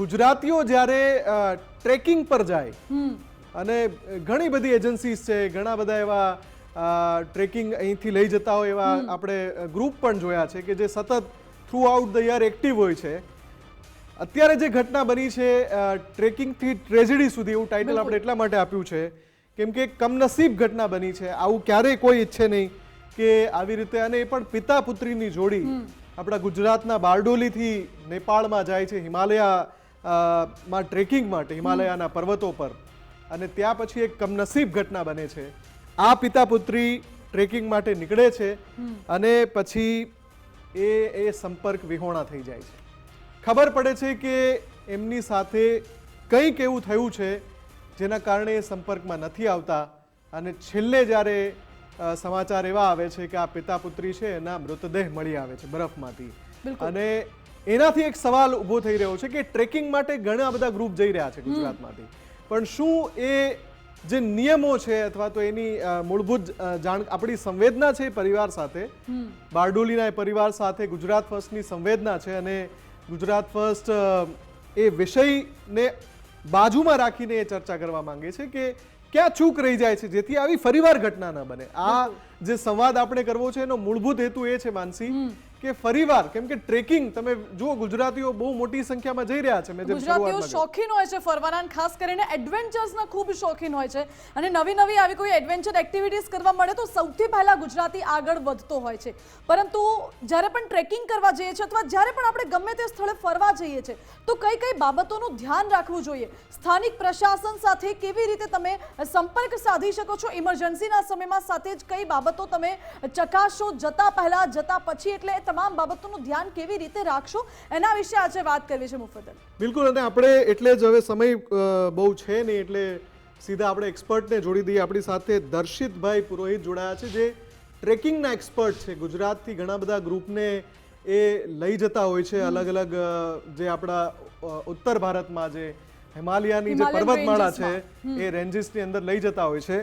ગુજરાતીઓ જ્યારે ટ્રેકિંગ પર જાય હમ. અને ઘણી બધી એજન્સીસ છે ઘણા બધા એવા ટ્રેકિંગ અહીંથી લઈ જતા હોય એવા આપણે ગ્રુપ પણ જોયા છે કે જે સતત throughout the year active હોય છે. અત્યારે જે ઘટના બની છે ટ્રેકિંગથી ટ્રેજેડી સુધી એવું ટાઇટલ આપણે એટલા માટે આપ્યું છે કેમ કે કમનસીબ ઘટના બની છે. આવું ક્યારેય કોઈ ઈચ્છે નહીં કે આવી રીતે અને એ પણ પિતા પુત્રીની જોડી આપણા ગુજરાતના બારડોલીથી નેપાળમાં જાય છે હિમાલયા માં ટ્રેકિંગ માટે હિમાલયાના પર્વતો પર. અને ત્યાં પછી એક કમનસીબ ઘટના બને છે. આ પિતા પુત્રી ટ્રેકિંગ માટે નીકળે છે અને પછી એ એ સંપર્ક વિહોણા થઈ જાય છે. ખબર પડે છે કે એમની સાથે કંઈક એવું થયું છે જેના કારણે એ સંપર્કમાં નથી આવતા. અને છેલ્લે જ્યારે સમાચાર એવા આવે છે કે આ પિતા પુત્રી છે એના મૃતદેહ મળી આવે છે બરફમાંથી. અને એનાથી એક સવાલ ઊભો થઈ રહ્યો છે કે ટ્રેકિંગ માટે ઘણા બધા ગ્રુપ જઈ રહ્યા છે ગુજરાતમાંથી. પણ શું એ જે નિયમો છે અથવા તો એની મૂળભૂત જાણ આપણી સંવેદના છે પરિવાર સાથે? બારડોલીના પરિવાર સાથે ગુજરાત ફર્સ્ટની સંવેદના છે અને ગુજરાત ફર્સ્ટ એ વિષયને બાજુમાં રાખીને એ ચર્ચા કરવા માંગે છે કે ક્યાં ચૂક રહી જાય છે જેથી આવી ફરીવાર ઘટના ન બને. આ જે સંવાદ આપણે કરવો છે એનો મૂળભૂત હેતુ એ છે માનસી કે ફરીવાર કેમ કે ટ્રેકિંગ તમે જુઓ ગુજરાતીઓ બહુ મોટી સંખ્યામાં જઈ રહ્યા છે મેં ગુજરાતીઓ શોખીન હોય છે ફરવાના ખાસ કરીને એડવેન્ચર્સના ખૂબ શોખીન હોય છે. અને નવી નવી આવી કોઈ એડવેન્ચર એક્ટિવિટીઝ કરવા મળે તો સૌથી પહેલા ગુજરાતી આગળ વધતો હોય છે. પરંતુ જ્યારે પણ ટ્રેકિંગ કરવા જઈએ છીએ અથવા જ્યારે પણ આપણે ગમે તે સ્થળે ફરવા જઈએ છીએ તો કઈ કઈ બાબતોનું ધ્યાન રાખવું જોઈએ? સ્થાનિક પ્રશાસન સાથે કેવી રીતે તમે સંપર્ક સાધી શકો છો? ઇમરજન્સીના સમયમાં સાથે જ કઈ બાબતો તમે ચકાસો? જતા પહેલા જતા પછી એટલે તમામ બાબતોનું ધ્યાન કેવી રીતે રાખશો? એના વિશે આજે વાત કરવી છે મુફદ્દલ. બિલકુલ અને આપણે એટલે જ હવે સમય બહુ છે નહીં એટલે સીધા આપણે એક્સપર્ટને જોડી દઈએ. આપણી સાથે દર્શિતભાઈ પુરોહિત જોડાયા છે જે ટ્રેકિંગના એક્સપર્ટ છે. ગુજરાતથી ઘણા બધા ગ્રુપને એ લઈ જતા હોય છે અલગ અલગ જે આપણા ઉત્તર ભારતમાં જે હિમાલયાની જે પર્વતમાળા છે. એ રેન્જીસની અંદર લઈ જતા હોય છે.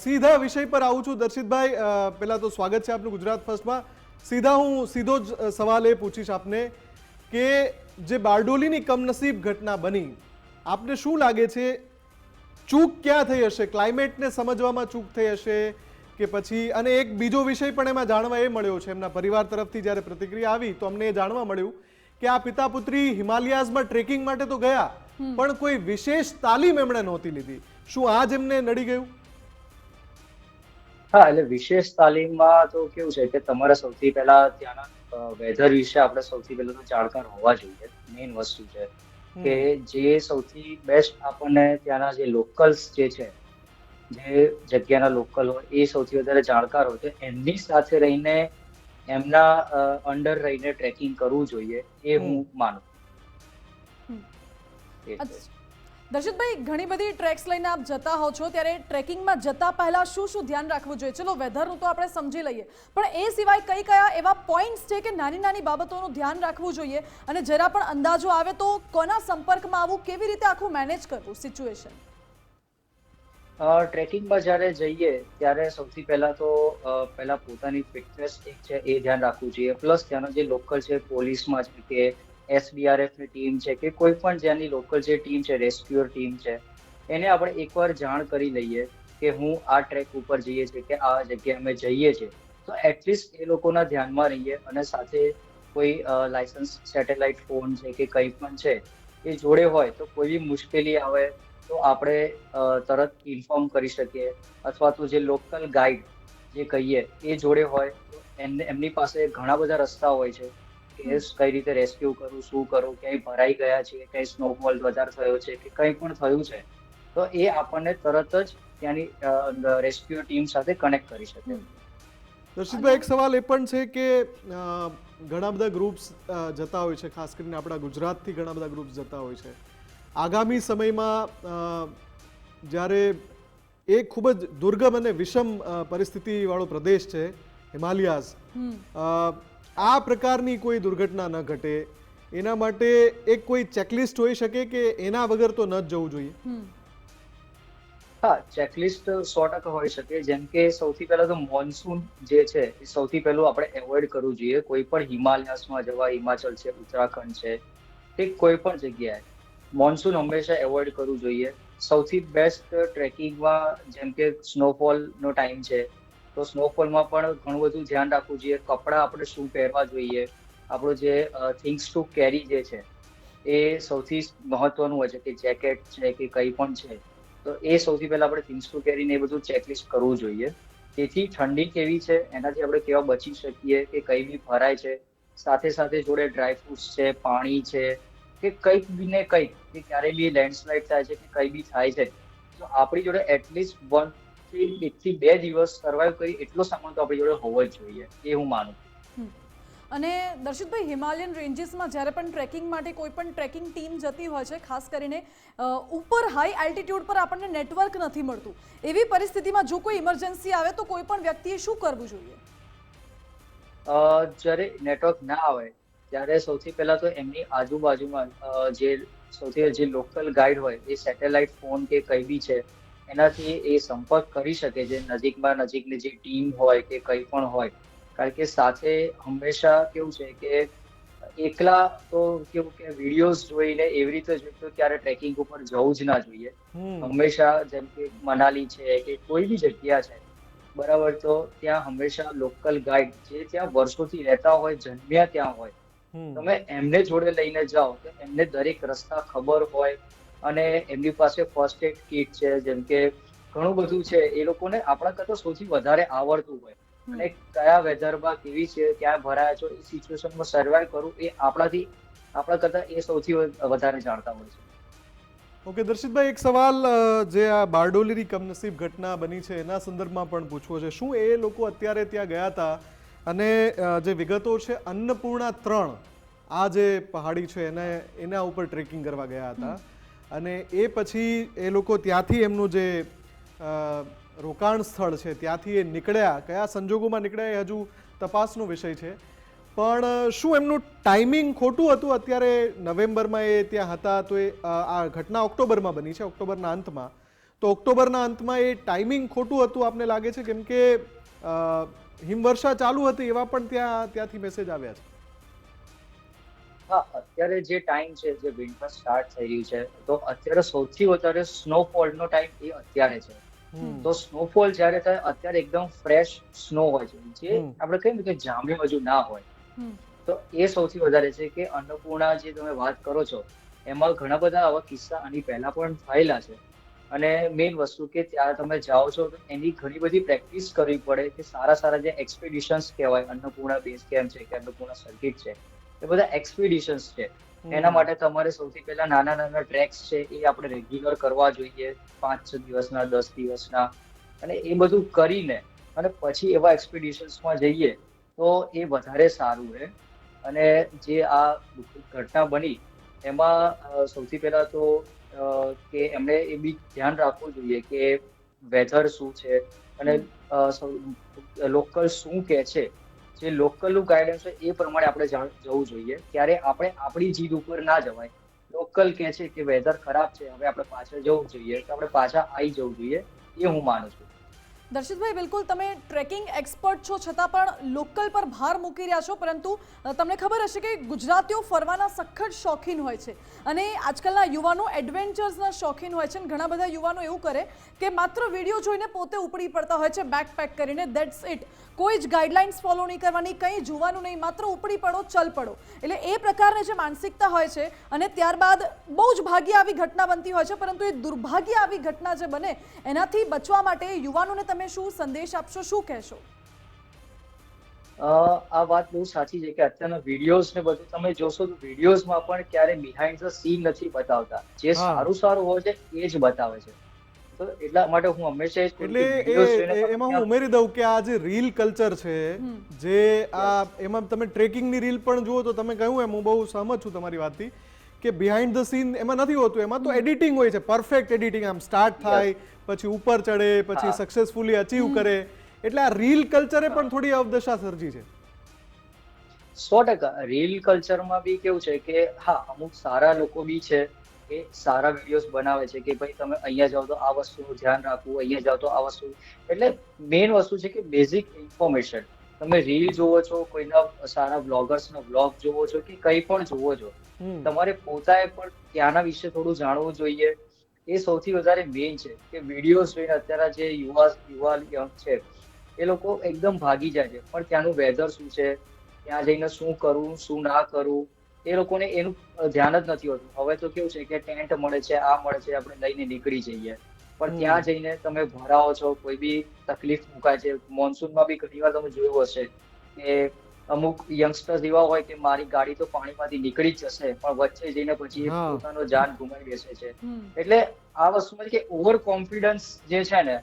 સીધા વિષય પર આવું છું. દર્શિતભાઈ પહેલાં તો સ્વાગત છે આપનું ગુજરાત ફર્સ્ટમાં. સીધા હું સીધો જ સવાલ એ પૂછીશ આપને કે જે બારડોલીની કમનસીબ ઘટના બની આપને શું લાગે છે? ચૂક ક્યાં થઈ હશે? ક્લાઇમેટને સમજવામાં ચૂક થઈ હશે કે પછી? અને એક બીજો વિષય પણ એમાં જાણવા એ મળ્યો છે એમના પરિવાર તરફથી જ્યારે પ્રતિક્રિયા આવી તો અમને એ જાણવા મળ્યું કે આ પિતા પુત્રી હિમાલયાઝમાં ટ્રેકિંગ માટે તો ગયા પણ કોઈ વિશેષ તાલીમ એમણે નહોતી લીધી. શું આ જ એમને નડી ગયું? હા એટલે વિશેષ તાલીમમાં તો કેવું છે કે તમારે સૌથી પહેલા ત્યાંના વેધર વિશે આપણે સૌથી પહેલા તો જાણકાર હોવા જોઈએ. મેઇન વસ્તુ છે કે જે સૌથી બેસ્ટ આપણને ત્યાંના જે લોકલ્સ જે છે જે જગ્યાના લોકલ હોય એ સૌથી વધારે જાણકાર હોય તો એમની સાથે રહીને એમના અંડર રહીને ટ્રેકિંગ કરવું જોઈએ એ હું માનું છે. દર્શિતભાઈ ઘણી બધી ટ્રેક્સ લઈને આપ જતા હો છો, ત્યારે ટ્રેકિંગમાં જતા પહેલા શું શું ધ્યાન રાખવું જોઈએ? ચલો, વેધરનું તો આપણે સમજી લઈએ. પણ એ સિવાય કઈ કયા એવા પોઈન્ટ્સ છે કે નાની નાની બાબતોનું ધ્યાન રાખવું જોઈએ? અને જરા પણ અંદાજો આવે તો કોના સંપર્કમાં આવવું કેવી રીતે આખું મેનેજ કરવું સિચ્યુએશન ટ્રેકિંગમાં જ્યારે જઈએ, ત્યારે સૌથી પહેલા તો પહેલા પોતાની ફિટનેસ ઠીક છે, એ ધ્યાન રાખવું જોઈએ. પ્લસ ત્યાંનો જે લોકલ છે, પોલીસમાં છે કે એસડીઆરએફની ટીમ છે કે કોઈ પણ જેની લોકલ જે ટીમ છે રેસ્ક્યુઅર ટીમ છે, એને આપણે એકવાર જાણ કરી લઈએ કે હું આ ટ્રેક ઉપર જઈએ છીએ કે આ જગ્યાએ અમે જઈએ છીએ. તો એટલીસ્ટ એ લોકોના ધ્યાનમાં રહીએ અને સાથે કોઈ લાયસન્સ સેટેલાઇટ ફોન છે કે કંઈ પણ છે, એ જોડે હોય તો કોઈ બી મુશ્કેલી આવે તો આપણે તરત ઇન્ફોર્મ કરી શકીએ અથવા તો જે લોકલ ગાઈડ જે કહીએ એ જોડે હોય તો એમને, એમની પાસે ઘણા બધા રસ્તા હોય છે કે કઈ રીતે રેસ્ક્યુ કરું શું કરું ક્યાંય ભરાઈ ગયા છે ક્યાંય સ્નોફોલ વધારે થયો છે કે કંઈ પણ થયું છે તો એ આપણને તરત જ ત્યાંની રેસ્ક્યુ ટીમ સાથે કનેક્ટ કરી શકે. દર્શિતભાઈ એક સવાલ એ પણ છે કે ઘણા બધા ગ્રુપ્સ જતા હોય છે ખાસ કરીને આપણા ગુજરાતથી ઘણા બધા ગ્રુપ્સ જતા હોય છે. આગામી સમયમાં અ, જ્યારે એ ખૂબ જ દુર્ગમ અને વિષમ અ, પરિસ્થિતિવાળો પ્રદેશ છે હિમાલયાઝ અ, આ પ્રકારની કોઈ દુર્ઘટના ન ઘટે. એના માટે એક કોઈ ચેકલિસ્ટ હોઈ શકે કે એના વગર તો ન જ જવું જોઈએ? હા ચેકલિસ્ટ સો ટકા હોઈ શકે. જેમ કે સૌથી પહેલા તો મોન્સૂન જે છે એ સૌથી પહેલું આપણે એવોઇડ કરવું જોઈએ. કોઈ પણ હિમાલયાસમાં જવા હિમાચલ છે ઉત્તરાખંડ છે કે કોઈ પણ જગ્યાએ. મોન્સૂન હંમેશા એવોઇડ કરવું જોઈએ. સૌથી બેસ્ટ ટ્રેકિંગમાં જેમ કે સ્નોફોલનો ટાઈમ છે તો સ્નોફોલમાં પણ ઘણું બધું ધ્યાન રાખવું જોઈએ. કપડાં આપણે શું પહેરવા જોઈએ? આપણું જે થિંગ્સ ટુ કેરી જે છે, એ સૌથી મહત્વનું હોય છે કે જેકેટ છે કે કંઈ પણ છે, તો એ સૌથી પહેલાં આપણે થિંગ્સ ટુ કેરીને એ બધું ચેકલિસ્ટ કરવું જોઈએ. તેથી ઠંડી કેવી છે, એનાથી આપણે કેવા બચી શકીએ, કે કઈ બી ભરાય છે, સાથે સાથે જોડે ડ્રાયફ્રૂટ્સ છે, પાણી છે, કે કંઈક બી ને કંઈક, કે ક્યારે બી લેન્ડસ્લાઇડ થાય છે કે કંઈ બી થાય છે, તો આપણી જોડે એટલીસ્ટ વન થી એક થી બે દિવસ સર્વાઈવ કરી એટલો સામાન તો આપણી જોડે હોવો જ જોઈએ એ હું માનું અને દર્શિતભાઈ હિમાલયન રેન્જીસમાં જ્યારે પણ ટ્રેકિંગ માટે કોઈ પણ ટ્રેકિંગ ટીમ જતી હોય છે ખાસ કરીને ઉપર હાઈ એલ્ટિટ્યુડ પર આપણને નેટવર્ક નથી મળતું એવી પરિસ્થિતિમાં જો કોઈ ઇમરજન્સી આવે તો કોઈ પણ વ્યક્તિએ શું કરવું જોઈએ? જ્યારે નેટવર્ક ના આવે ત્યારે સૌથી પહેલાં તો એમની આજુબાજુમાં જે સૌથી જે લોકલ ગાઈડ હોય એ સેટેલાઇટ ફોન કે કઈ બી છે એનાથી એ સંપર્ક કરી શકે છે નજીકમાં નજીકની જે ટીમ હોય કે કંઈ પણ હોય. કારણ કે સાથે હંમેશા કેવું છે કે એકલા તો કેવું કે વિડીયોઝ જોઈને એવી રીતે જોઈએ તો ક્યારે ટ્રેકિંગ ઉપર જવું જ ના જોઈએ. હમ. હંમેશા જેમ કે મનાલી છે કે કોઈ બી જગ્યા છે બરાબર તો ત્યાં હંમેશા લોકલ ગાઈડ જે ત્યાં વર્ષોથી રહેતા હોય જન્મ્યા ત્યાં હોય. તમે એમને જોડે લઈને જાઓ તો એમને દરેક રસ્તા ખબર હોય અને એમની પાસે ફર્સ્ટ એડ કિટ છે જેમ કે ઘણું બધું છે એ લોકોને આપણા કરતાં સૌથી વધારે આવડતું હોય. અને કયા વેધરમાં કેવી છે ક્યાં ભરાયા છો એ સિચ્યુએશનમાં સર્વાઈવ કરવું એ આપણાથી આપણા કરતાં એ સૌથી વધારે જાણતા હોય છે. ઓકે દર્શિતભાઈ એક સવાલ જે આ બારડોલીની કમનસીબ ઘટના બની છે એના સંદર્ભમાં પણ પૂછવો છે. શું એ લોકો અત્યારે ત્યાં ગયા હતા? અને જે વિગતો છે અન્નપૂર્ણા ત્રણ આ જે પહાડી છે એને એના ઉપર ટ્રેકિંગ કરવા ગયા હતા. અને એ પછી એ લોકો ત્યાંથી એમનું જે રોકાણ સ્થળ છે, ત્યાંથી એ નીકળ્યા. કયા સંજોગોમાં નીકળ્યા એ હજુ તપાસનો વિષય છે. પણ, શું એમનું ટાઈમિંગ ખોટું હતું? અત્યારે નવેમ્બરમાં એ ત્યાં હતા તો એ આ ઘટના ઓક્ટોબરમાં બની છે, ઓક્ટોબરના અંતમાં. તો ઓક્ટોબરના અંતમાં એ ટાઈમિંગ ખોટું હતું આપને લાગે છે? કેમ કે હિમવર્ષા ચાલુ હતી એવા પણ ત્યાં, ત્યાંથી મેસેજ આવ્યા છે. હા અત્યારે જે ટાઈમ છે જે વિન્ટર સ્ટાર્ટ થઈ રહ્યું છે તો અત્યારે સૌથી વધારે સ્નોફોલ નો ટાઈમ એ અત્યારે છે. તો સ્નોફોલ જ્યારે થાય અત્યારે એકદમ ફ્રેશ સ્નો હોય છે. જે આપણે કહીએ કે જામ્યું હજુ ના હોય. તો એ સૌથી વધારે છે કે અન્નપૂર્ણા જે તમે વાત કરો છો એમાં ઘણા બધા આવા કિસ્સા આની પહેલા પણ થયેલા છે. અને મેઇન વસ્તુ કે ત્યાં તમે જાઓ છો તો એની ઘણી બધી પ્રેક્ટિસ કરવી પડે કે સારા સારા જે એક્સપિડિશન્સ કહેવાય અન્નપૂર્ણા બેઝ કેમ્પ છે કે અન્નપૂર્ણા સર્કિટ છે એ બધા એક્સપિડિશન્સ છે. એના માટે તમારે સૌથી પહેલા નાના નાના ટ્રેક્સ છે એ આપણે રેગ્યુલર કરવા જોઈએ. પાંચ છ દિવસના દસ દિવસના અને એ બધું કરીને અને પછી એવા એક્સપિડિશન્સમાં જઈએ તો એ વધારે સારું રહે. અને જે આ ઘટના બની એમાં સૌથી પહેલા તો કે એમણે એ બી ધ્યાન રાખવું જોઈએ કે વેધર શું છે અને લોકલ શું કે છે. જે લોકલનું ગાઈડન્સ હોય એ પ્રમાણે આપણે જવું જોઈએ. ત્યારે આપણે આપણી જીદ ઉપર ના જવાય. લોકલ કે છે કે વેધર ખરાબ છે, હવે આપણે પાછળ જવું જોઈએ. તો આપણે પાછા આવી જવું જોઈએ. એ હું માનું છું. દર્શિતભાઈ, બિલકુલ તમે ટ્રેકિંગ એક્સપર્ટ છો, છતાં પણ લોકલ પર ભાર મૂકી રહ્યા છો, પરંતુ તમને ખબર હશે કે ગુજરાતીઓ ફરવાના સખત શોખીન હોય છે અને આજકાલના યુવાનો એડવેન્ચર્સના શોખીન હોય છે અને ઘણા બધા યુવાનો એવું કરે કે માત્ર વીડિયો જોઈને પોતે ઉપડી પડતા હોય છે બેક પેક કરીને દેટ્સ ઇટ કોઈ જ ગાઈડલાઇન્સ ફોલો નહીં કરવાની, કંઈ જોવાનું નહીં, માત્ર ઉપડી પડો, ચલ પડો. એટલે એ પ્રકારની જે માનસિકતા હોય છે અને ત્યારબાદ બહુ જ ભાગ્ય આવી ઘટના બનતી હોય છે, પરંતુ એ દુર્ભાગ્ય આવી ઘટના જે બને, એનાથી બચવા માટે યુવાનોને તમે શું સંદેશ આપશો? શું કહેશો? આ વાત બહુ સાચી છે કે અત્યારના વિડીયોઝ ને બધું તમે જોશો તો વિડીયોઝમાં પણ ક્યારે બિહાઇન્ડ ધ સીન નથી બતાવતા. જે સારું સારું હોય છે એ જ બતાવે છે. તો એટલા માટે હું હંમેશા એટલે તમે એમાં હું ઉમેરી દઉં કે આ જે રીલ કલ્ચર છે જે આ એમાં તમે ટ્રેકિંગની રીલ પણ જુઓ તો તમે કહ્યું એમ હું બહુ સહમત છું તમારી વાતથી. કે બિહાઇન્ડ ધ સીન એમાં નથી હોતું. એમાં તો એડિટિંગ હોય છે. પરફેક્ટ એડિટિંગ આમ સ્ટાર્ટ થાય પછી ઉપર ચડે પછી સક્સેસફુલી અચીવ કરે. એટલે આ રીલ કલ્ચરે પણ થોડી અવદશા સર્જી છે. સો ટકા. રીલ કલ્ચરમાં બી કેવું છે કે હા અમુક સારા લોકો બી છે એ સારા વિડીયોઝ બનાવે છે કે ભાઈ તમે અહીંયા જાઓ તો આ વસ્તુનું ધ્યાન રાખવું અહીંયા જાઓ તો આ વસ્તુ. એટલે મેઇન વસ્તુ છે કે બેઝિક ઇન્ફોર્મેશન તમે રીલ જોવો છો કોઈના સારા બ્લોગર્સના બ્લોગ જોવો છો કે કંઈ પણ જોવો છો તમારે પોતાએ પણ ત્યાંના વિશે થોડું જાણવું જોઈએ. એ સૌથી વધારે મેઇન છે કે વિડીયોઝ જોઈને અત્યારે જે યુવા યુવા યંગ છે એ લોકો એકદમ ભાગી જાય છે. પણ ત્યાંનું વેધર શું છે ત્યાં જઈને શું કરવું શું ના કરવું એ લોકોને એનું ધ્યાન જ નથી હોતું. હવે તો કેવું છે કે ટેન્ટ મળે છે આ મળે છે આપણે લઈને નીકળી જઈએ. પણ ત્યાં જઈને તમે ભરાવો છો કોઈ બી તકલીફ મુકાય છે. મોન્સૂનમાં બી ઘણી વાર તમે જોયું હશે કે અમુક યંગસ્ટર્સ એવા હોય કે મારી ગાડી તો પાણીમાંથી નીકળી જ જશે પણ વચ્ચે જઈને પછી પોતાનો જાન ગુમાવી બેસે છે. એટલે આ વસ્તુમાં કે ઓવર કોન્ફિડન્સ જે છે ને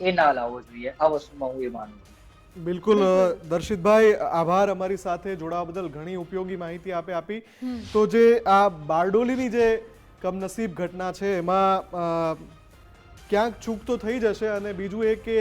એ ના લાવવો જોઈએ. આ વસ્તુમાં હું એ માનું છું. બિલકુલ દર્શિતભાઈ આભાર અમારી સાથે જોડાવા બદલ ઘણી ઉપયોગી માહિતી આપે આપી. તો જે આ બારડોલીની જે કમનસીબ ઘટના છે એમાં અ, ક્યાંક ચૂક તો થઈ જશે અને બીજું એ કે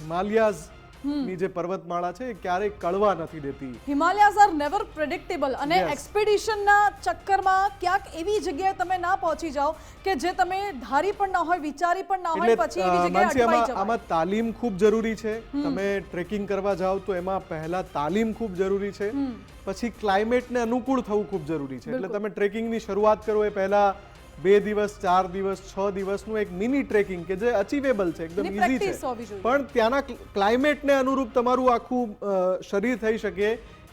હિમાલયાઝની જે પર્વતમાળા છે એ ક્યારેય કળવા નથી દેતી. હિમાલયાઝ આર નેવર પ્રેડિક્ટેબલ અને. એક્સપેડિશનના ચક્કરમાં ક્યાંક એવી જગ્યાએ તમે ના પહોંચી જાઓ કે જે તમે ધારી પણ ના હોય વિચારી પણ ના હોય પછી એવી જગ્યાએ અટવાઈ આમાં આમાં તાલીમ ખૂબ જરૂરી છે. તમે ટ્રેકિંગ કરવા જાઓ તો એમાં પહેલા તાલીમ ખૂબ જરૂરી છે. પછી ક્લાઇમેટને અનુકૂળ થવું ખૂબ જરૂરી છે. એટલે તમે ટ્રેકિંગની શરૂઆત કરો એ પહેલા બે દિવસ ચાર દિવસ છ દિવસનું એક મિની ટ્રેકિંગ કે જે અચીવેબલ છે એકદમ ઇઝી છે. પણ ત્યાંના ક્લાઇમેટને અનુરૂપ તમારું આખું શરીર થઈ શકે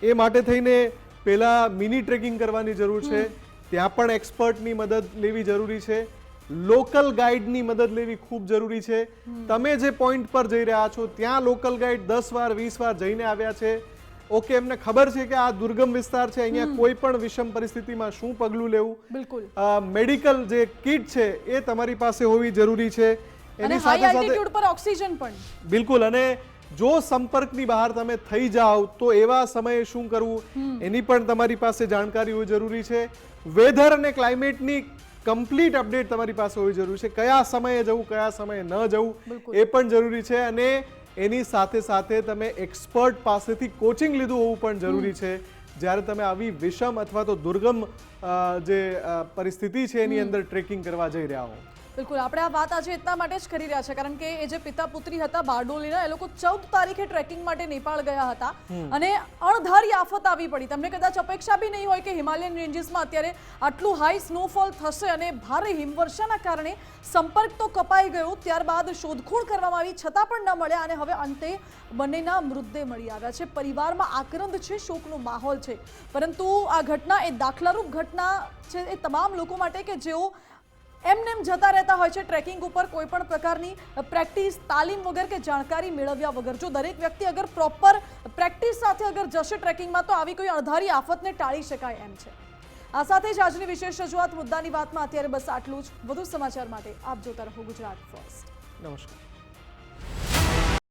એ માટે થઈને પહેલાં મિની ટ્રેકિંગ કરવાની જરૂર છે. ત્યાં પણ એક્સપર્ટની મદદ લેવી જરૂરી છે. લોકલ ગાઈડની મદદ લેવી ખૂબ જરૂરી છે. તમે જે પોઈન્ટ પર જઈ રહ્યા છો ત્યાં લોકલ ગાઈડ દસ વાર વીસ વાર જઈને આવ્યા છે. ઓકે એમને ખબર છે કે આ દુર્ગમ વિસ્તાર છે અહીંયા કોઈ પણ વિષમ પરિસ્થિતિમાં શું પગલું લેવું? બિલકુલ. મેડિકલ જે કિટ છે એ તમારી પાસે હોવી જરૂરી છે. એની સાથે સાથે પર ઓક્સિજન પણ. બિલકુલ અને જો સંપર્કની બહાર તમે થઈ જાઓ તો એવા સમયે શું કરવું? એની પણ તમારી પાસે જાણકારી હોવી જરૂરી છે. વેધર અને ક્લાઇમેટની કમ્પ્લીટ અપડેટ તમારી પાસે હોવી જરૂરી છે. કયા સમયે જવું કયા સમયે ન જવું. એ પણ જરૂરી છે. અને એની સાથે સાથે તમે એક્સપર્ટ પાસેથી કોચિંગ લીધું હોવું પણ જરૂરી છે. જ્યારે તમે આવી વિષમ અથવા તો દુર્ગમ જે પરિસ્થિતિ છે એની અંદર ટ્રેકિંગ કરવા જઈ રહ્યા હો. બિલકુલ આપણે આ વાત આજે એટલા માટે જ કરી રહ્યા છે કારણ કે એ જે પિતા પુત્રી હતા બારડોલીના એ લોકો ચૌદ તારીખે ટ્રેકિંગ માટે નેપાળ ગયા હતા. અને અણધારી આફત આવી પડી. તમને કદાચ અપેક્ષા બી નહીં હોય કે હિમાલયન રેન્જીસમાં અત્યારે આટલું હાઈ સ્નોફોલ થશે અને ભારે હિમવર્ષાના કારણે સંપર્ક તો કપાઈ ગયો ત્યારબાદ શોધખોળ કરવામાં આવી છતાં પણ ન મળ્યા અને હવે અંતે બંનેના મૃતદેહ મળી આવ્યા છે. પરિવારમાં આક્રંદ છે શોકનો માહોલ છે. પરંતુ આ ઘટના એ દાખલારૂપ ઘટના છે એ તમામ લોકો માટે કે જેઓ એમનેમ જતા રહેતા હોય છે ટ્રેકિંગ ઉપર કોઈ પણ પ્રકારની પ્રેક્ટિસ, તાલીમ વગર કે જાણકારી મેળવ્યા વગર. જો દરેક વ્યક્તિ અગર પ્રોપર પ્રેક્ટિસ સાથે અગર જશે ટ્રેકિંગમાં, તો આવી કોઈ અણધારી આફતને ટાળી શકાય એમ છે. આ સાથે જ આજની વિશેષ રજૂઆત, મુદ્દાની વાતમાં અત્યારે બસ આટલું જ. વધુ સમાચાર માટે આપ જોતા રહો ગુજરાત ફર્સ્ટ. નમસ્કાર.